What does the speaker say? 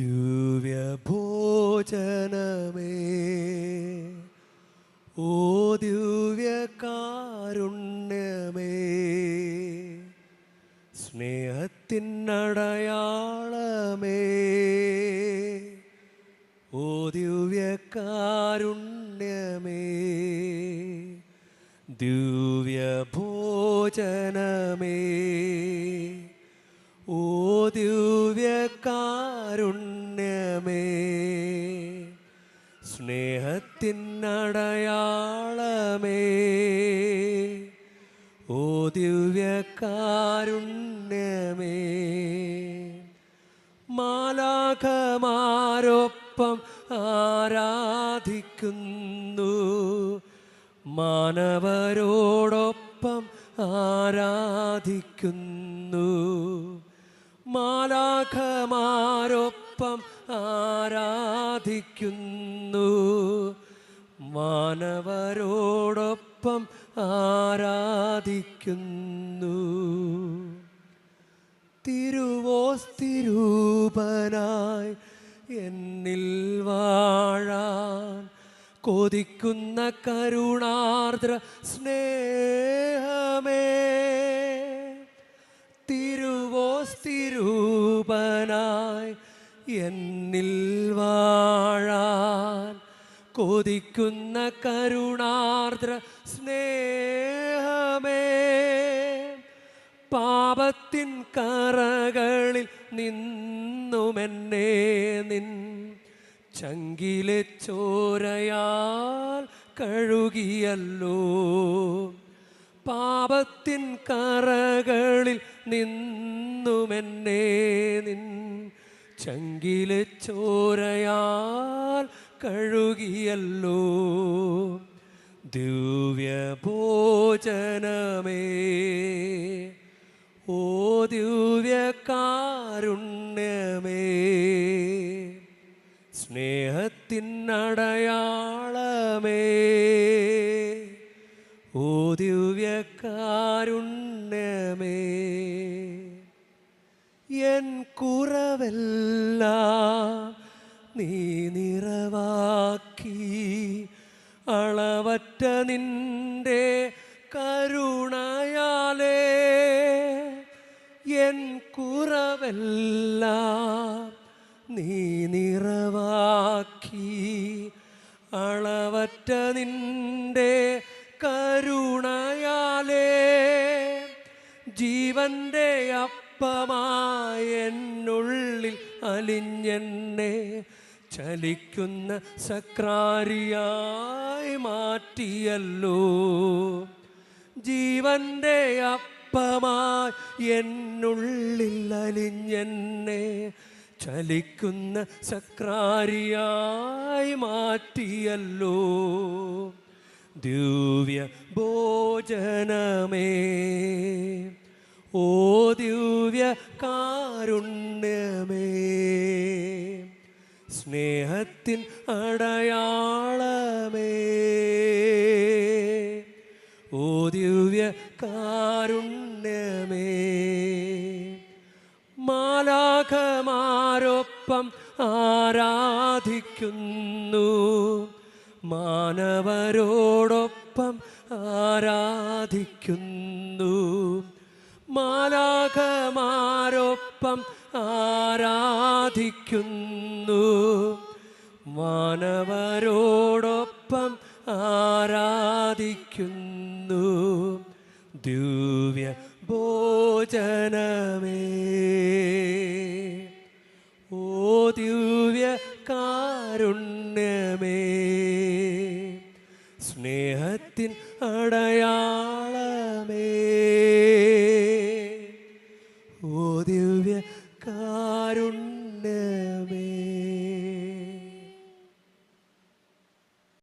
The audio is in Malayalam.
ദിവ്യഭോജനമേ. ഓ ദിവ്യകാരുണ്യമേ. സ്നേഹത്തിനടയാളമേ. ഓ ദിവ്യകാരുണ്യമേ. ദിവ്യഭോജനമേ. ഓ സ്നേഹത്തിനടയാളമേ. ഓ മാലാഖമാരൊപ്പം ആരാധിക്കുന്നു. മാനവരോടൊപ്പം ആരാധിക്കുന്നു. മാലാഖമാരൊപ്പം ആരാധിക്കുന്നു. മാനവരോടൊപ്പം ആരാധിക്കുന്നു. തിരുവോസ്തിരൂപനായി എന്നിൽ വാഴാൻ കൊതിക്കുന്ന കരുണാർദ്ര സ്നേഹമേ. എന്നിൽ വാഴാൻ കൊതിക്കുന്ന കരുണാർദ്ര സ്നേഹമേ. പാപത്തിൻ കറകളിൽ നിന്നുമെന്നെ നിൻ ചങ്കിലെ ചോരയാൽ കഴുകിയല്ലോ. പാപത്തിൻ കറകളിൽ നിന്നുമെന്നെ നിൻ ചങ്കിലെ ചോരയാൽ കഴുകിയല്ലോ. ദിവ്യഭോജനമേ. ഓ ദിവ്യകാരുണ്യമേ. സ്നേഹത്തിനടയാളമേ. ഓ ദിവ്യകാരുണ്യമേ. എൻ കുറവല്ല നീ നിറവാക്കി. അളവറ്റ നിന്റെ കരുണയാലേ എൻ കുറവല്ല നീ നിറവാക്കി. അളവറ്റ നിന്റെ കരുണയാലേ ജീവന്റെ അപ്പമായ എന്നുള്ളിൽ അലിഞ്ഞെന്നെ ചലിക്കുന്ന സക്രാരിയായി മാറ്റിയല്ലോ. ജീവന്റെ അപ്പമായി എന്നുള്ളിൽ അലിഞ്ഞെന്നെ ചലിക്കുന്ന സക്രാരിയായി മാറ്റിയല്ലോ. ദിവ്യ ഭോജനമേ ഓ ദിവ്യ കാരുണ്യമേ സ്നേഹത്തിൻ അടയാളമേ. ഓ ദിവ്യ കാരുണ്യമേ മാലാഖമാരൊപ്പം ആരാധിക്കുന്നു. മാനവരോടൊപ്പം ആരാധിക്കുന്നു. മാലാഖമാരൊപ്പം ആരാധിക്കുന്നു. മാനവരോടൊപ്പം ആരാധിക്കുന്നു. ദിവ്യ ഭോജനമേ ഓ ദിവ്യ കാരുണ്യമേ സ്നേഹത്തിൻ അടയാ ഓ ദിവ്യ കാരുണ്യ